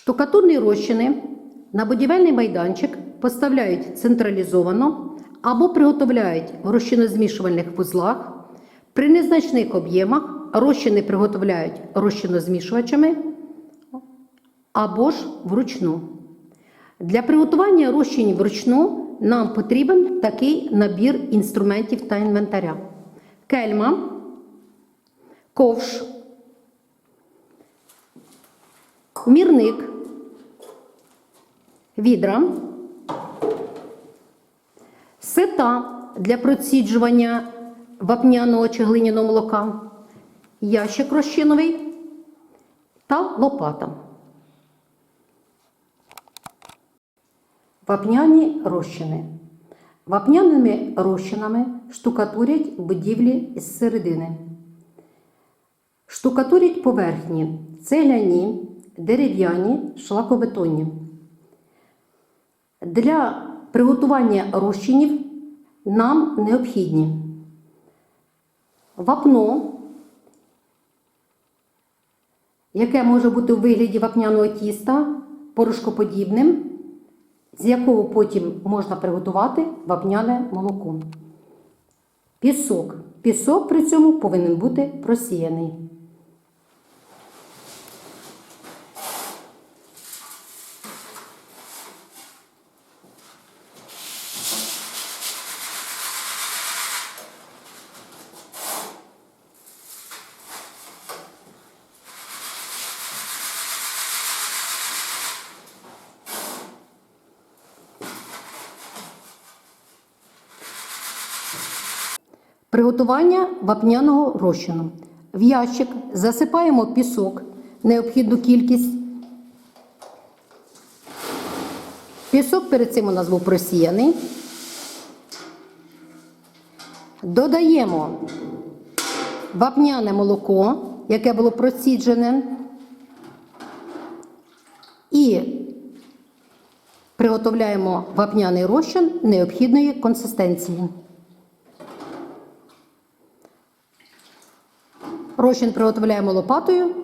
Штукатурні розчини на будівельний майданчик поставляють централізовано або приготовляють в розчинозмішувальних вузлах. При незначних об'ємах розчини приготовляють розчинозмішувачами або ж вручну. Для приготування розчинів вручну нам потрібен такий набір інструментів та інвентаря: кельма, ковш, мірник, відра, сета для проціджування вапняного чи глиняного молока, ящик розчиновий та лопата. Вапняні розчини. Вапняними розчинами штукатурять будівлі з середини. Штукатурять поверхні цегляні, дерев'яні, шлакобетонні. Для приготування розчинів нам необхідні вапно, яке може бути у вигляді вапняного тіста, порошкоподібним, з якого потім можна приготувати вапняне молоко. Пісок. Пісок при цьому повинен бути просіяний. Приготування вапняного розчину. В ящик засипаємо пісок, необхідну кількість. Пісок перед цим у нас був просіяний. Додаємо вапняне молоко, яке було проціджене. І приготовляємо вапняний розчин необхідної консистенції. Розчин приготовляємо лопатою